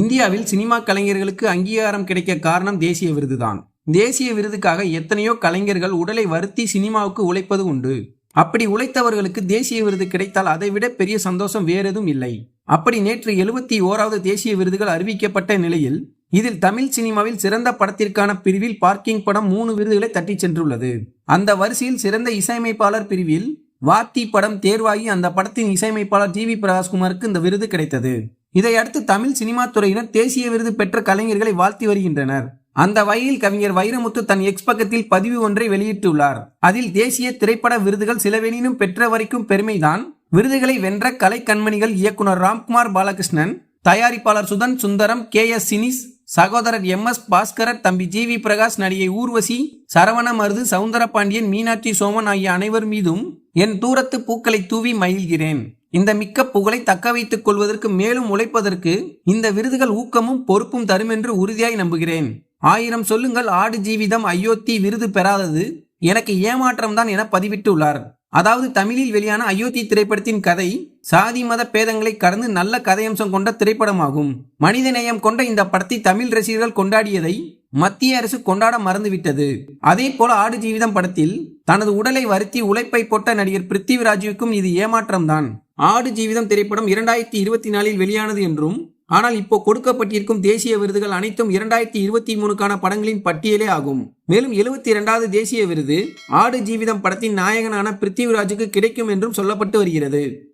இந்தியாவில் சினிமா கலைஞர்களுக்கு அங்கீகாரம் கிடைக்க காரணம் தேசிய விருதுதான் தேசிய விருதுக்காக எத்தனையோ கலைஞர்கள் உடலை வருத்தி சினிமாவுக்கு உழைப்பது உண்டு. அப்படி உழைத்தவர்களுக்கு தேசிய விருது கிடைத்தால் அதைவிட பெரிய சந்தோஷம் வேறெதும் இல்லை. அப்படி நேற்று எழுபத்தி ஓராவது தேசிய விருதுகள் அறிவிக்கப்பட்ட நிலையில் இதில் தமிழ் சினிமாவில் சிறந்த படத்திற்கான பிரிவில் பார்க்கிங் படம் மூணு விருதுகளை தட்டிச் சென்றுள்ளது. அந்த வரிசையில் சிறந்த இசையமைப்பாளர் பிரிவில் வாத்தி படம் தேர்வாகி அந்த படத்தின் இசையமைப்பாளர் ஜி வி பிரகாஷ்குமாருக்கு இந்த விருது கிடைத்தது. இதையடுத்து தமிழ் சினிமா துறையினர் தேசிய விருது பெற்ற கலைஞர்களை வாழ்த்தி வருகின்றனர். அந்த வகையில் கவிஞர் வைரமுத்து தன் எக்ஸ் பக்கத்தில் பதிவு ஒன்றை வெளியிட்டுள்ளார். அதில் தேசிய திரைப்பட விருதுகள் சிலவெனினும் பெற்ற வரைக்கும் பெருமைதான். விருதுகளை வென்ற கலை கண்மணிகள் இயக்குனர் ராம்குமார் பாலகிருஷ்ணன் தயாரிப்பாளர் சுதன் சுந்தரம் கே எஸ் சினிஸ் சகோதரர் எம் எஸ் பாஸ்கரர் தம்பி ஜி வி பிரகாஷ் நடிகை ஊர்வசி சரவண மருது சவுந்தரபாண்டியன் மீனாட்சி சோமன் ஆகிய அனைவர் மீதும் என் தூரத்து பூக்களை தூவி மகிழ்கிறேன். இந்த மிக்க புகழை தக்க வைத்துக் கொள்வதற்கு மேலும் உழைப்பதற்கு இந்த விருதுகள் ஊக்கமும் பொறுப்பும் தரும் என்று உறுதியாய் நம்புகிறேன். ஆயிரம் சொல்லுங்கள் ஆடு ஜீவிதம் அயோத்தி விருது பெறாதது எனக்கு ஏமாற்றம்தான் என பதிவிட்டுள்ளார். அதாவது தமிழில் வெளியான அயோத்தி திரைப்படத்தின் கதை சாதி மத பேதங்களை கடந்து நல்ல கதையம்சம் கொண்ட திரைப்படமாகும். மனிதநேயம் கொண்ட இந்த படத்தை தமிழ் ரசிகர்கள் கொண்டாடியதை மத்திய அரசு கொண்டாட மறந்துவிட்டது. அதே போல ஆடு ஜீவிதம் படத்தில் தனது உடலை வருத்தி உழைப்பை போட்ட நடிகர் பிருத்திவிராஜுவுக்கும் இது ஏமாற்றம்தான். ஆடு ஜீவிதம் திரைப்படம் இரண்டாயிரத்தி இருபத்தி நாலில் வெளியானது என்றும் ஆனால் இப்போ கொடுக்கப்பட்டிருக்கும் தேசிய விருதுகள் அனைத்தும் இரண்டாயிரத்தி இருபத்தி மூணுக்கான படங்களின் பட்டியலே ஆகும். மேலும் எழுபத்தி இரண்டாவது தேசிய விருது ஆடு ஜீவிதம் படத்தின் நாயகனான பிருத்திவிராஜுக்கு கிடைக்கும் என்றும் சொல்லப்பட்டு வருகிறது.